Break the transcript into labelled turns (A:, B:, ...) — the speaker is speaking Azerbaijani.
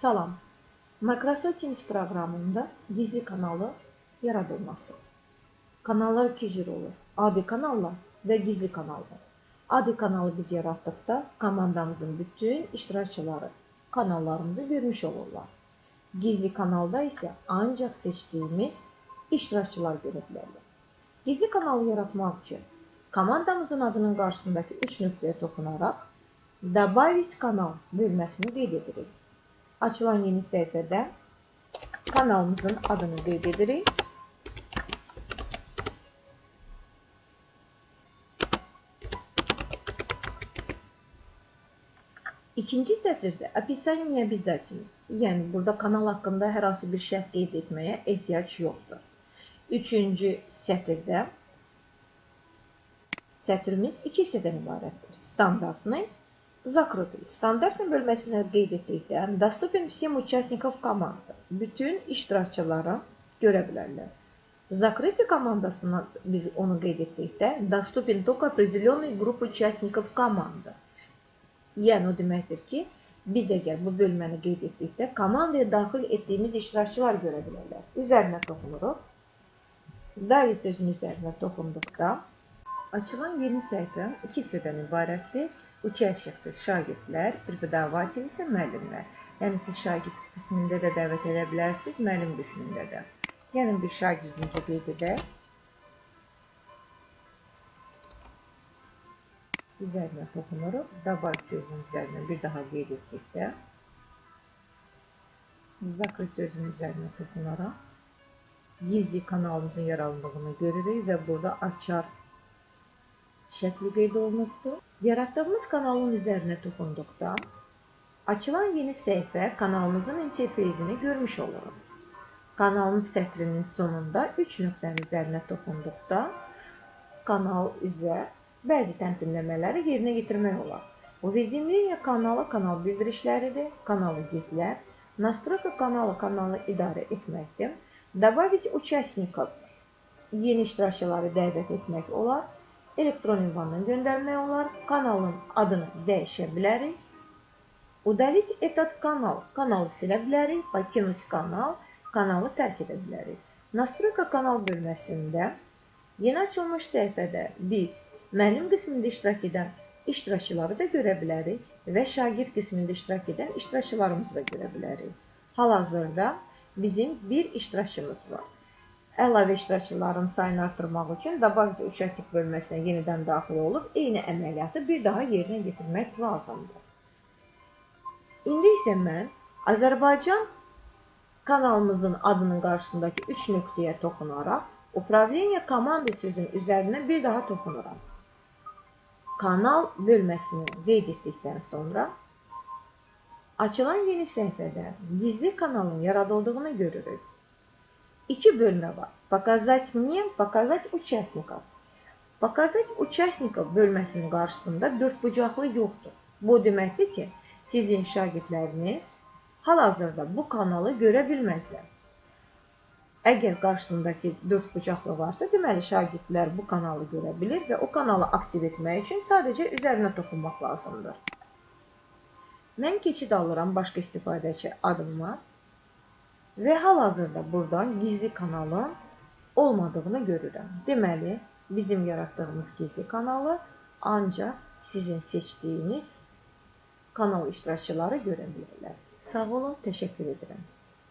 A: Salam. Microsoft Teams proqramında gizli kanalı yaradılması. Kanallar iki cür olur. Adi kanallar və gizli kanallar. Adi kanalı biz yaratdıqda komandamızın bütün iştirakçıları kanallarımızı görmüş olurlar. Gizli kanalda isə ancaq seçdiyimiz iştirakçılar görə bilərlər. Gizli kanalı yaratmaq üçün komandamızın adının qarşısındakı 3 nöqtəyə toxunaraq Добавить kanal bölməsini qeyd edirik. Açılan yeni səhifədə kanalımızın adını qeyd edirik. İkinci sətirdə описание обязательно. Yəni burada kanal haqqında hər hansı bir şərt qeyd etməyə ehtiyac yoxdur. Üçüncü sətirdə sətrimiz iki hissədən ibarətdir. Standartный, закрытый. Standartный bölməsinə qeyd etdikdə доступен всем участников команды. Bütün iştirakçılara görə bilərlər. Закрытый komandasına biz onu qeyd etdikdə доступен только определенной группе участников команды. Yəni o deməkdir ki, biz əgər bu bölməni qeyd etdikdə komandaya daxil etdiyimiz iştirakçılar görə bilərlər. Üzərinə toxunuruq. Dali sözünün üzərinə toxunduqda açılan yeni səhifə iki hissədən ibarətdir. Üçəşşəxsiz şagirdlər, prepodavatel isə müəllimlər. Yəni siz şagird qismində də dəvət edə bilərsiniz, müəllim qismində də. Yəni bir şagirdimizi qeyd edək. Üzərinə toxunuruq. Dabar sözünün üzərinə bir daha qeyd etdik də. Zakri sözünün üzərinə toxunaraq gizli kanalımızın yarandığını görürük və burada açar şəkli qeyd olunubdur. Yaratdığımız kanalın üzərinə toxunduqda açılan yeni səhifə kanalımızın interfeyzini görmüş oluruq. Kanalın sətrinin sonunda 3 nöqtənin üzərinə toxunduqda kanal üzər bəzi tənzimləmələri yerinə yetirmək olar. Уведомление kanala kanal bildirişləridir, kanalı gizlər, настройка kanala kanalı idarə etməkdir, добавить участников yeni iştirakçıları dəvət etmək olar, elektron ünvandan göndərmək olar, kanalın adını dəyişə bilərik, удалить этот kanal, kanalı silə bilərik, покинуть kanal, kanalı tərk edə bilərik. Настройка kanal bölməsində yeni açılmış səhifədə biz müəllim qismində iştirak edən iştirakçıları da görə bilərik və şagird qismində iştirak edən iştirakçılarımızı da görə bilərik. Hal-hazırda bizim bir iştirakçımız var. Əlavə iştirakçıların sayını artırmaq üçün Dabavc Uçastik bölməsinə yenidən daxil olub, eyni əməliyyatı bir daha yerinə yetirmək lazımdır. İndi isə mən Azərbaycan kanalımızın adının qarşısındakı 3 nöqtəyə toxunaraq, Upravleniya komanda sözünün üzərinə bir daha toxunuram. Kanal bölməsini qeyd etdikdən sonra açılan yeni səhvədə gizli kanalın yaradıldığını görürük İki bölmə var. Показать мне, показать участников. Показать участников bölməsinin qarşısında dördbucaqlı yoxdur. Bu deməkdir ki, sizin şagirdləriniz hal-hazırda bu kanalı görə bilməzlər. Əgər qarşısındakı dörd bucaqlı varsa, deməli şagirdlər bu kanalı görə bilir və o kanalı aktiv etmək üçün sadəcə üzərinə toxunmaq lazımdır. Mən keçid alıram başqa istifadəçi adıma və hal-hazırda buradan gizli kanalın olmadığını görürəm. Deməli, bizim yaratdığımız gizli kanalı ancaq sizin seçdiyiniz kanal iştirakçıları görə bilərlər. Sağ olun, təşəkkür edirəm.